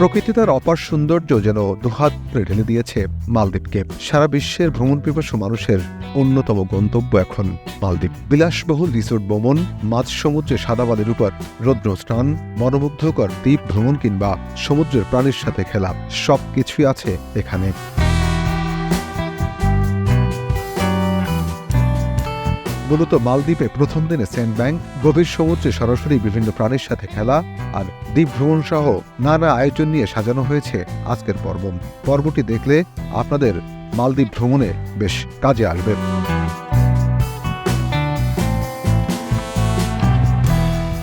প্রকৃতি তার অপার সৌন্দর্য যেন দুহাত ঢেলে দিয়েছে মালদ্বীপকে। সারা বিশ্বের ভ্রমণ পিপাসু মানুষের অন্যতম গন্তব্য এখন মালদ্বীপ। বিলাসবহুল রিসোর্ট ভ্রমণ, মাঝ সমুদ্রে সাদা বালির উপর রৌদ্র স্নান, মনোমুগ্ধকর দ্বীপ ভ্রমণ কিংবা সমুদ্রের প্রাণীর সাথে খেলা, সবকিছুই আছে এখানে। মূলত মালদ্বীপে প্রথম দিনে সেন্ট ব্যাংক, গভীর সমুদ্রে সরাসরি বিভিন্ন প্রাণীর সাথে খেলা আর দ্বীপ ভ্রমণ সহ নানা আয়োজন নিয়ে সাজানো হয়েছে আজকের পর্ব। পর্বটি দেখলে আপনাদের মালদ্বীপ ভ্রমণে বেশ কাজে আসবে।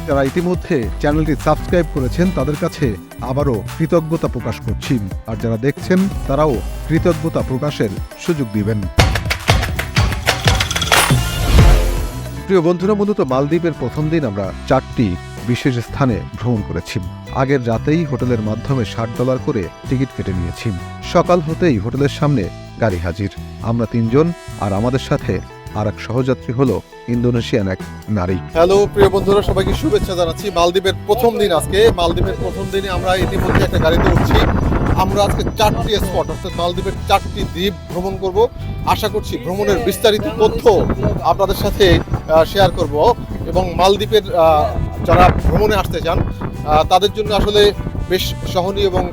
যারা ইতিমধ্যে চ্যানেলটি সাবস্ক্রাইব করেছেন, তাদের কাছে আবারও কৃতজ্ঞতা প্রকাশ করছি। আর যারা দেখছেন, তারাও কৃতজ্ঞতা প্রকাশের সুযোগ দিবেন। প্রিয় বন্ধুরা, মূলত মালদ্বীপের প্রথম দিন আমরা চারটি বিশেষ স্থানে ভ্রমণ করেছি। আগের রাতেই হোটেলের মাধ্যমে ষাট ডলার করে টিকিট কেটে নিয়েছি। সকাল হতেই হোটেলের সামনে গাড়ি হাজির। আমরা তিনজন আর আমাদের সাথে আর এক সহযাত্রী হলো ইন্দোনেশিয়ান এক নারী। হ্যালো, প্রিয় বন্ধুরা, সবাইকে শুভেচ্ছা জানাচ্ছি। মালদ্বীপের প্রথম দিন আজকে। মালদ্বীপের প্রথম দিনে আমরা ইতিমধ্যে একটা গাড়িতে উঠছি। আমরা আজকে চারটি স্পট অর্থাৎ মালদ্বীপের চারটি দ্বীপ ভ্রমণ করব। আশা করছি ভ্রমণের বিস্তারিত তথ্য আপনাদের সাথে শেয়ার করব এবং মালদ্বীপের যারা ভ্রমণে আসতে চান তাদের জন্য আসলে বেশ সহনীয় এবং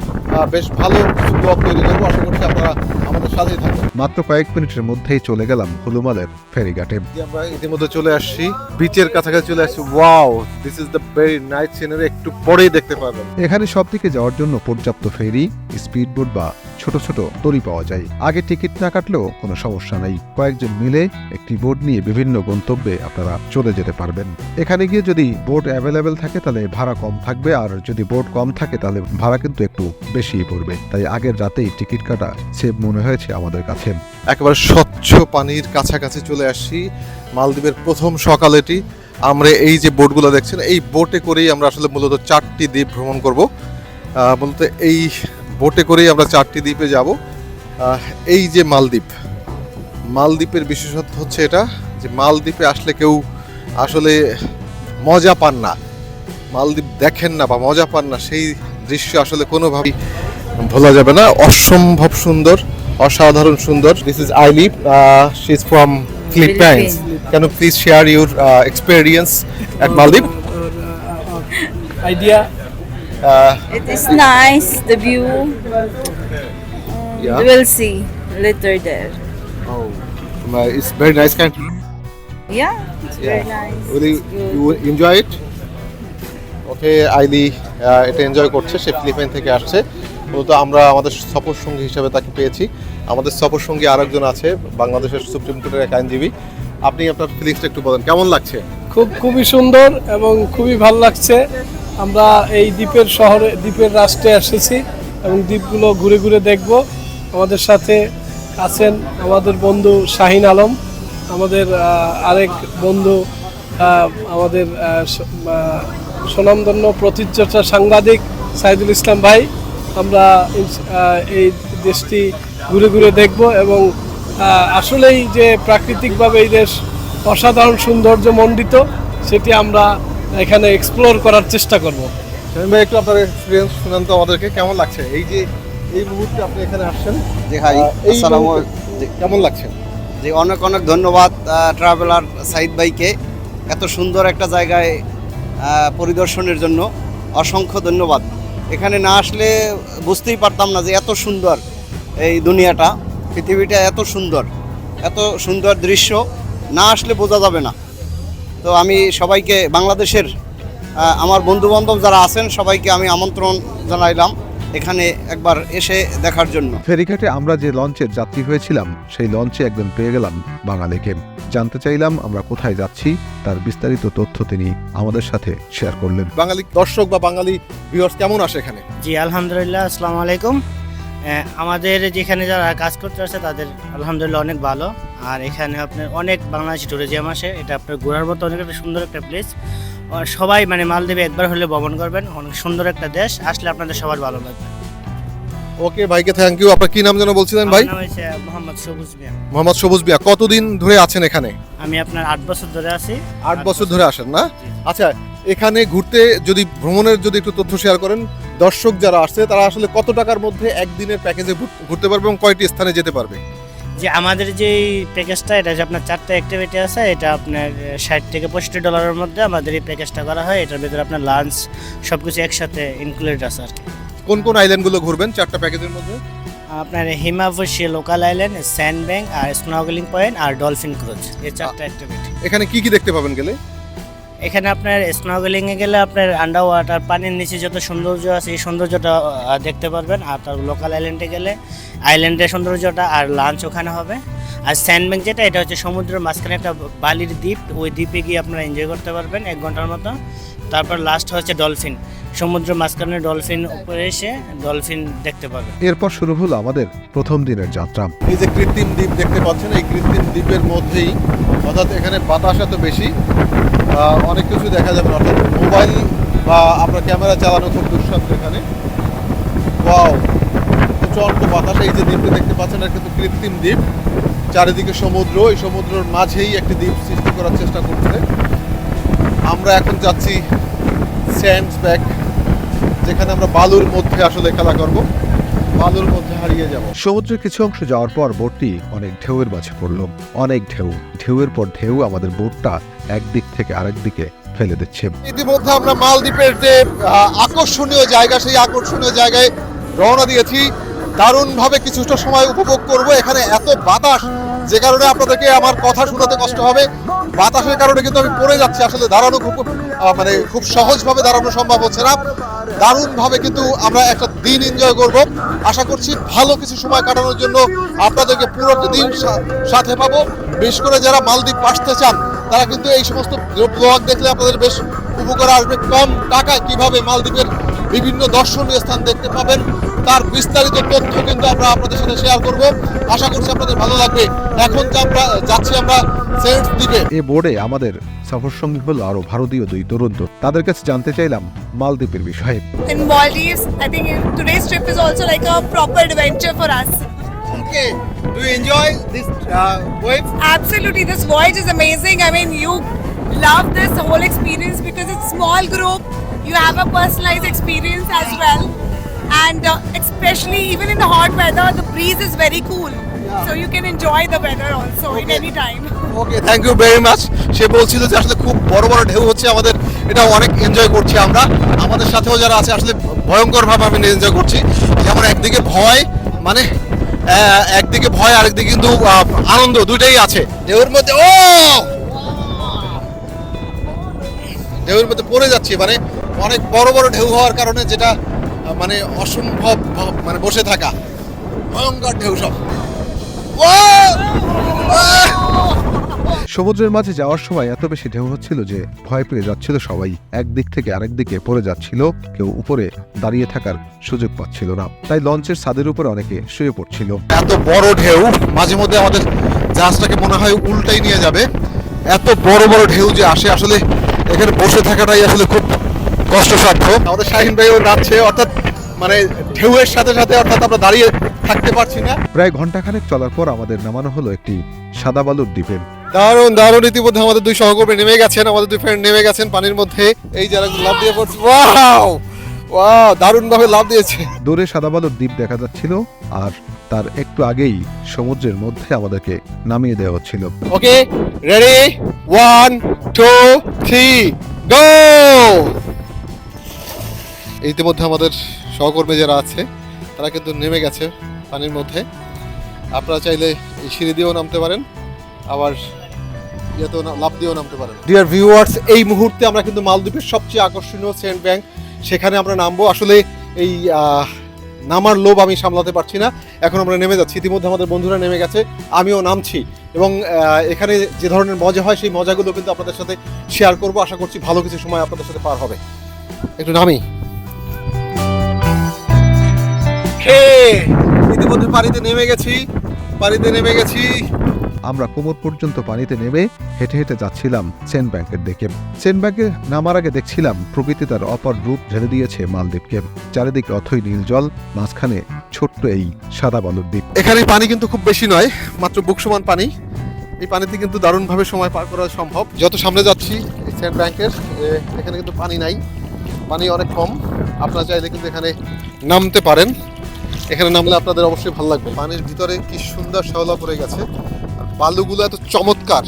বেশ ভালো সুযোগ তৈরি করব। আশা করছি আপনারা আমাদের সাথেই মাত্র কয়েক মিনিটের মধ্যেই চলে গেলাম হুলুমালের ফেরিঘাটে। আমরা ইতিমধ্যে চলে আসছি। বিচের কাছাকাছি চলে আসছি। Wow this is the very nice scenery একটু পরেই দেখতে পাবেন এখানে সব দিকে যাওয়ার জন্য পর্যাপ্ত ফেরি স্পিডবোট বা ছোট ছোট তরি পাওয়া যায়। আগে টিকিট না কাটলেও কোনো সমস্যা নেই। কয়েকজন মিলে একটি বোট নিয়ে বিভিন্ন গন্তব্যে আপনারা চলে যেতে পারবেন। এখানে গিয়ে যদি বোট অ্যাভেলেবেল থাকে তাহলে ভাড়া কম থাকবে। আর যদি বোট কম থাকে তাহলে ভাড়া কিন্তু একটু বেশি পড়বে। তাই আগের রাতেই টিকিট কাটা সেভ মনে হয়েছে আমাদের কাছে। একেবারে স্বচ্ছ পানির কাছাকাছি চলে আসছি মালদ্বীপের প্রথম সকাল এটি। আমরা এই যে বোটগুলো দেখছেন, এই বোটে করেই আমরা আসলে মূলত চারটি দ্বীপ ভ্রমণ করব। মূলত এই বোটে করেই আমরা চারটি দ্বীপে যাব। এই যে মালদ্বীপ, মালদ্বীপের বিশেষত্ব হচ্ছে এটা যে মালদ্বীপে আসলে কেউ আসলে মজা পান না। মালদ্বীপ দেখেন না বা মজা পান না, সেই দৃশ্য আসলে কোনোভাবেই ভোলা যাবে না। অসম্ভব সুন্দর। অসাধারণ সুন্দর this is Aili she is from Philippines can you please share your experience at Maldives idea. It is nice, the view. Yeah. We will see later there. It's very nice country Yeah, it's very nice. Will It's good. You enjoy it okay Aili এটা enjoy করছে সে Philippine থেকে আসছে মূলত আমরা আমাদের সফর সঙ্গী হিসেবে তাকে পেয়েছি আমাদের সফর সঙ্গী আরেকজন আছে বাংলাদেশের সুপ্রিম কোর্টের এক আইনজীবী। আপনি আপনার ফিলিংসটা একটু বলেন কেমন লাগছে? খুব খুবই সুন্দর এবং খুবই ভালো লাগছে। আমরা এই দ্বীপের শহরে দ্বীপের রাষ্ট্রে এসেছি এবং দ্বীপগুলো ঘুরে ঘুরে দেখব। আমাদের সাথে আছেন আমাদের বন্ধু শাহিন আলম আমাদের আরেক বন্ধু আমাদের আহ, স- স্বনামধন্য প্রতিচর্চা সাংবাদিক সাইদুল ইসলাম ভাই। আমরা এই দেশটি ঘুরে ঘুরে দেখব এবং আসলেই যে প্রাকৃতিকভাবে এই দেশ অসাধারণ সৌন্দর্য মণ্ডিত সেটি আমরা এখানে এক্সপ্লোর করার চেষ্টা করব। ভাই একটু আপনার এক্সপিরিয়েন্স শুনান তো আমাদেরকে কেমন লাগছে? এই যে এই মুহূর্তে আপনি এখানে আসছেন জি হাই আসসালামু কেমন লাগছে? জি অনেক অনেক ধন্যবাদ ট্রাভেলার সাইদ ভাইকে। এত সুন্দর একটা জায়গায় পরিদর্শনের জন্য অসংখ্য ধন্যবাদ। এখানে না আসলে বুঝতেই পারতাম না যে এত সুন্দর এই দুনিয়াটা, পৃথিবীটা এত সুন্দর এত সুন্দর দৃশ্য, না আসলে বোঝা যাবে না। তো আমি সবাইকে, বাংলাদেশের আমার বন্ধুবান্ধব যারা আছেন সবাইকে আমি আমন্ত্রণ জানাইলাম। এখানে একবার এসে দেখার জন্য। ফেরিঘাটে আমরা যে লঞ্চের যাত্রী হয়েছিলাম সেই লঞ্চে একজন পেয়ে গেলাম বাঙালিকে। জানতে চাইলাম আমরা কোথায় যাচ্ছি তার বিস্তারিত তথ্য তিনি আমাদের সাথে শেয়ার করলেন। বাঙালি দর্শক বা বাঙালি ভিউয়ার্স কেমন আসে এখানে? জি আলহামদুলিল্লাহ আসসালামু আলাইকুম। আমাদের যেখানে যারা কাজ করতে আসছে তাদের আলহামদুলিল্লাহ অনেক ভালো। আর এখানে আপনার অনেক বাংলাদেশি ট্যুরিজম আসে। এটা আপনার ঘোরার মতো অনেক একটা সুন্দর একটা প্লেস সবাই মানে মালদ্বীপে একবার হলে ভ্রমণ করবেন। অনেক সুন্দর একটা দেশ। আসলে আপনাদের সবার ভালো লাগবে। ওকে ভাইকে থ্যাংক ইউ আপনার কি নাম যেন বলছিলেন ভাই? মোহাম্মদ সবুজ মিয়া। মোহাম্মদ সবুজ বিয়া কতদিন ধরে আছেন এখানে? আমি আপনার আট বছর ধরে আছি। আট বছর ধরে আসেন না? আচ্ছা এখানে ঘুরতে যদি ভ্রমণের যদি একটু তথ্য শেয়ার করেন দর্শক যারা আসছে তারা আসলে কত টাকার মধ্যে একদিনের প্যাকেজে ঘুরতে পারবে এবং কয়টি স্থানে যেতে পারবে? যে আমাদের যে প্যাকেজটা এটা যে আপনার চারটা অ্যাক্টিভিটি আছে এটা আপনার ষাট থেকে পঁয়ষট্টি ডলারের মধ্যে আমাদের এই প্যাকেজটা করা হয়। এটার ভিতরে আপনার লাঞ্চ সব কিছু একসাথে ইনক্লুডেড আছে আর কি। কোন কোন আইল্যান্ডগুলো ঘুরবেন চারটা প্যাকেজের মধ্যে? আপনার Himafushi local island sand bank আর স্নগলিং পয়েন্ট আর ডলফিন ক্রুজ এই চারটা অ্যাক্টিভিটি এখানে কি কি দেখতে পাবেন গেলে? এখানে আপনার স্নগলিংয়ে গেলে আপনার আন্ডার ওয়াটার পানির নিচে যত সৌন্দর্য আছে, এই সৌন্দর্যটা দেখতে পারবেন। আর তার লোকাল আইল্যান্ডে গেলে আইল্যান্ডের সৌন্দর্যটা আর লাঞ্চ ওখানে হবে। আর স্যান্ড ব্যাংক যেটা, এটা হচ্ছে সমুদ্রের মাঝখানে একটা বালির দ্বীপ, ওই দ্বীপে গিয়ে আপনারা এনজয় করতে পারবেন এক ঘণ্টার মতো। তারপর লাস্ট হচ্ছে ডলফিন সমুদ্রের মাঝখানে ডলফিন উপরে এসে ডলফিন দেখতে পারবেন এরপর শুরু হলো আমাদের প্রথম দিনের যাত্রা। এই যে কৃত্রিম দ্বীপ দেখতে পাচ্ছেন এই কৃত্রিম দ্বীপের মধ্যেই অর্থাৎ এখানে বাতাস এত বেশি অনেক কিছু দেখা যাবে না। অর্থাৎ মোবাইল বা আপনার ক্যামেরা চালানো খুব দুঃসাধ্য এখানে। ওয়াও প্রচণ্ড বাতাস। এই যে দ্বীপটা দেখতে পাচ্ছেন এটা কিন্তু কৃত্রিম দ্বীপ। চারিদিকে সমুদ্র এই সমুদ্রের মাঝেই একটি দ্বীপ সৃষ্টি করার চেষ্টা করছে। আমরা এখন যাচ্ছি স্যান্ডস ব্যাক যেখানে আমরা বালুর মধ্যে আসলে খেলা করব বালুর মধ্যে হারিয়ে যাব। সমুদ্রের কিছু অংশ যাওয়ার পর বোটটি অনেক ঢেউয়ের মাঝে পড়ল। অনেক ঢেউ ঢেউয়ের পর ঢেউ আমাদের বোটটা একদিক থেকে আরেক দিকে ফেলে দিচ্ছে। ইতিমধ্যে আমরা মালদ্বীপের যে আকর্ষণীয় জায়গা সেই আকর্ষণীয় জায়গায় রওনা দিয়েছি। দারুণভাবে কিছুটা সময় উপভোগ করব। এখানে এত বাতাস যে কারণে আপনাদেরকে আমার কথা শোনাতে কষ্ট হবে। বাতাসের কারণে কিন্তু আমি পড়ে যাচ্ছি। আসলে দাঁড়ানো খুব মানে খুব সহজভাবে দাঁড়ানো সম্ভব হচ্ছে না। দারুণভাবে কিন্তু আমরা একটা দিন এনজয় করব। আশা করছি ভালো কিছু সময় কাটানোর জন্য আপনাদেরকে পুরোটা দিন সাথে পাবো। বিশেষ করে যারা মালদ্বীপ আসতে চান, তারা কিন্তু এই সমস্ত ব্লগ দেখলে আপনাদের বেশ উপকার আসবে। কম টাকায় কীভাবে মালদ্বীপের বিভিন্ন দর্শনীয় স্থান দেখতে পাবেন তার বিস্তারিত তথ্য কিন্তু আমরা আপনাদের সাথে শেয়ার করব আশা করছি আপনাদের ভালো লাগবে এখন যে আমরা যাচ্ছি আমরা সেন্ট দ্বীপে এ বোর্ডে আমাদের সফর সঙ্গী হলো আরও ভারতীয় দুই তরুণ তাদের কাছে জানতে চাইলাম মালদ্বীপের বিষয়ে in Maldives. I think today's trip is also like a proper adventure for us. Okay do enjoy this wave Absolutely, this voyage is amazing. I mean, you love this whole experience because it's small group. You have a personalized experience as well, and uh, especially even in the hot weather, the breeze is very cool. So you can enjoy the weather also in Okay. any time. Okay thank you very much সে বলছিল যে আসলে খুব বড় বড় ঢেউ হচ্ছে আমাদের এটা অনেক এনজয় করছি আমরা। আমাদের সাথেও যারা আছে আসলে ভয়ঙ্করভাবে আমি এনজয় করছি। যেমন একদিকে ভয় মানে আহ, একদিকে ভয় আরেকদিকে কিন্তু আহ, আনন্দ দুইটাই আছে। ঢেউর মধ্যে ও! ঢেউয়ের মধ্যে পড়ে যাচ্ছি মানে অনেক বড় বড় ঢেউ হওয়ার কারণে যেটা মানে অসম্ভব মানে বসে থাকা। ভয়ঙ্কর ঢেউ সব। সমুদ্রের মাঝে যাওয়ার সময় এত বেশি ঢেউ হচ্ছিল যে ভয় পেয়ে যাচ্ছিল সবাই। একদিক থেকে আরেক দিকে পড়ে যাচ্ছিল কেউ উপরে দাঁড়িয়ে থাকার সুযোগ পাচ্ছিল না। তাই লঞ্চের ছাদের উপরে অনেকে শুয়ে পড়ছিল। এত বড় ঢেউ মাঝে মধ্যে আমাদের জাহাজটাকে মনে হয় উল্টাই নিয়ে যাবে। এত বড় বড় ঢেউ যে আসে আসলে এখানে বসে থাকাটাই আসলে খুব কষ্টসাধ্য আমাদের শাহিন ভাইও নাচছে অর্থাৎ মানে ঢেউয়ের সাথে সাথে অর্থাৎ আমরা দাঁড়িয়ে থাকতে পারছি না। প্রায় ঘন্টাখানেক চলার পর আমাদের নামানো হলো একটি সাদা বালুর দ্বীপে। দারুণ দারুণ। ইতিমধ্যে আমাদের দুই সহকর্মী নেমে গেছেন আমাদের দুই ফ্রেন্ড নেমে গেছেন পানির মধ্যে। এই যারা লাভ দিয়ে পড়ছে ওয়াও! ওয়াও দারুণ ভাবে লাভ দিয়েছে। দূরে সাদা বালুর দ্বীপ দেখা যাচ্ছিল আর তার একটু আগেই সমুদ্রের মধ্যে আমাদেরকে নামিয়ে দেওয়া হচ্ছিল। Okay ready one two three go ইতিমধ্যে আমাদের সহকর্মী যারা আছে, তারা কিন্তু নেমে গেছে পানির মধ্যে। আপনারা চাইলে এই সিঁড়ি দিয়েও নামতে পারেন, আবার ইয়েতেও লাফ দিয়েও নামতে পারেন। ডিয়ার ভিউয়ার্স এই মুহূর্তে আমরা কিন্তু মালদ্বীপের সবচেয়ে আকর্ষণীয় সেন্ট ব্যাংক, সেখানে আমরা নামবো। আসলে এই নামার লোভ আমি সামলাতে পারছি না। এখন আমরা নেমে যাচ্ছি। ইতিমধ্যে আমাদের বন্ধুরা নেমে গেছে, আমিও নামছি। এবং এখানে যে ধরনের মজা হয়, সেই মজাগুলো কিন্তু আপনাদের সাথে শেয়ার করব। আশা করছি ভালো কিছু সময় আপনাদের সাথে পার হবে। একটু নামি। ইতিমধ্যে পানিতে নেমে গেছি পানিতে নেমে গেছি। আমরা কোমর পর্যন্ত পানিতে নেমে হেঁটে হেঁটে যাচ্ছিলাম সেন্ট ব্যাংকের দিকে। সেন্ট ব্যাংকে নামার আগে দেখছিলাম প্রকৃতি তার অপর রূপ ঢেলে দিয়েছে মালদ্বীপকে। চারিদিকে অথই নীল জল মাঝখানে ছোট্ট এই সাদা বালুর দ্বীপ। এখানে পানি কিন্তু খুব বেশি নয় মাত্র বুক সমান পানি। এই পানিতে কিন্তু দারুণভাবে সময় পার করা সম্ভব। যত সামনে যাচ্ছি এই সেন্ট ব্যাংকের এখানে কিন্তু পানি নাই। পানি অনেক কম। আপনারা চাইলে কিন্তু এখানে নামতে পারেন। এখানে নামলে আপনাদের অবশ্যই ভালো লাগবে। পানির ভিতরে কি সুন্দর শ্যাওলা পড়ে গেছে। বালুগুলো এত চমৎকার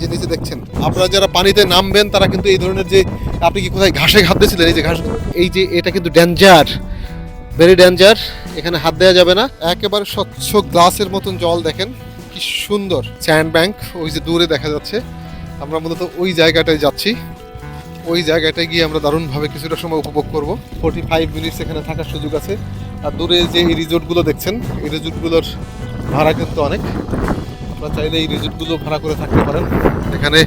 যে নিচে দেখছেন। আপনারা যারা পানিতে নামবেন, তারা কিন্তু এই ধরনের যে, আপনি কি কোথায় ঘাসে হাত দিয়েছিলেন? এই যে ঘাস, এই যে এটা কিন্তু ড্যাঞ্জার, ভেরি ড্যাঞ্জার। এখানে হাত দেওয়া যাবে না। একেবারে স্বচ্ছ গ্লাসের মতন জল দেখেন, কি সুন্দর। স্যান্ড ব্যাংক, ওই যে দূরে দেখা যাচ্ছে। আমরা মূলত ওই জায়গাটায় যাচ্ছি। ওই জায়গাটায় গিয়ে আমরা দারুণভাবে কিছুটা সময় উপভোগ করব। ফোর্টি ফাইভ মিনিটস এখানে থাকার সুযোগ আছে। আর দূরে যে এই রিজোর্টগুলো দেখছেন এই রিসোর্টগুলোর ভাড়া কিন্তু অনেক। আপনারা চাইলে এই রিসোর্টগুলো ভাড়া করে থাকতে পারেন। এখানে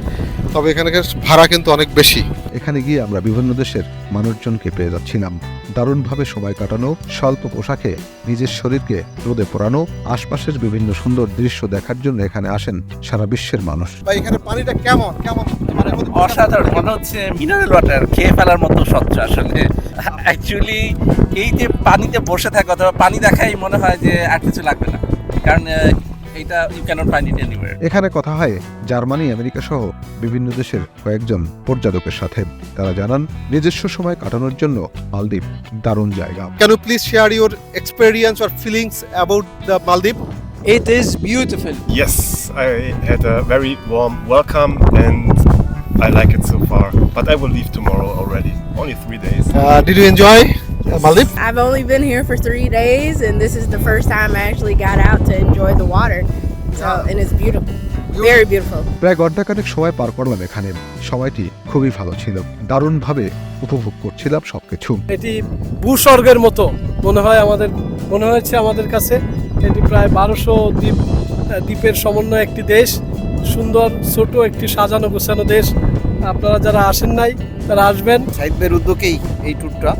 তবে এখানকার ভাড়া কিন্তু অনেক বেশি। এখানে গিয়ে আমরা বিভিন্ন দেশের মানুষজনকে পেয়ে যাচ্ছিলাম। দারুণভাবে সময় কাটানো স্বল্প পোশাকে নিজের শরীরকে রোদে পোড়ানো আশপাশের বিভিন্ন সুন্দর দৃশ্য দেখার জন্য এখানে আসেন সারা বিশ্বের মানুষ। এখানে পানিটা কেমন? কেমন? মানে অসাধারণ। মনে হচ্ছে মিনারেল ওয়াটার খেয়ে ফেলার মতো স্বচ্ছ আসলে। অ্যাকচুয়ালি এই যে পানিতে বসে থাকা অথবা পানি দেখাই মনে হয় যে আর কিছু লাগবে না। কারণ এইটা you can't find it anywhere এখানে কথা হয় জার্মানি আমেরিকা সহ বিভিন্ন দেশের কয়েকজন পর্যটকের সাথে। তারা জানান নিজস্ব সময় কাটানোর জন্য মালদ্বীপ দারুণ জায়গা। Can you please share your experience or feelings about the Maldives It is beautiful. Yes, I had a very warm welcome and I like it so far. But I will leave tomorrow already. Only three days. Did you enjoy Maldives I've only been here for three days, and this is the first time I actually got out to enjoy the water. So, and it's beautiful, very beautiful. প্রায় ঘন্টাখানেক সময় পার করলাম এখানে সময়টি খুবই ভালো ছিল দারুণভাবে উপভোগ করছিলাম সবকিছু এটি ভূস্বর্গের মতো মনে হয় আমাদের মনে হয়েছে আমাদের কাছে এটি প্রায় বারোশো দ্বীপ দ্বীপের সমন্বয় একটি দেশ সুন্দর, ছোট একটি সাজানো গোছানো দেশ। আপনারা যারা আসেন নাই, তারা আসবেন। সাহিত্যের উদ্যোগেই এই ট্যুরটা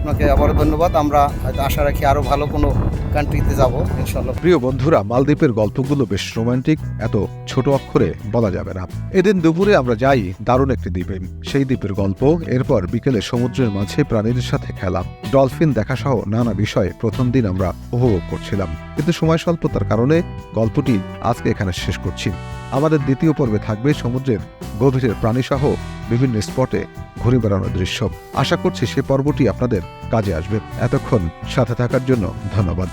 আপনাকে আবারও ধন্যবাদ। আমরা হয়তো আশা রাখি আরও ভালো কোনো কান্ট্রিতে যাব ইনশাল্লাহ প্রিয় বন্ধুরা, মালদ্বীপের গল্পগুলো বেশ রোমান্টিক এত ছোট অক্ষরে বলা যাবে না। এদিন দুপুরে আমরা যাই দারুণ একটি দ্বীপে। সেই দ্বীপের গল্প, এরপর বিকেলে সমুদ্রের মাঝে প্রাণীদের সাথে খেলা। ডলফিন দেখা সহ নানা বিষয়ে প্রথম দিন আমরা উপভোগ করছিলাম। কিন্তু সময় স্বল্পতার কারণে গল্পটি আজকে এখানে শেষ করছি। আমাদের দ্বিতীয় পর্বে থাকবে সমুদ্রের গভীরের প্রাণীসহ বিভিন্ন স্পটে ঘুরে বেড়ানোর দৃশ্য। আশা করছি সে পর্বটি আপনাদের কাজে আসবে। এতক্ষণ সাথে থাকার জন্য ধন্যবাদ।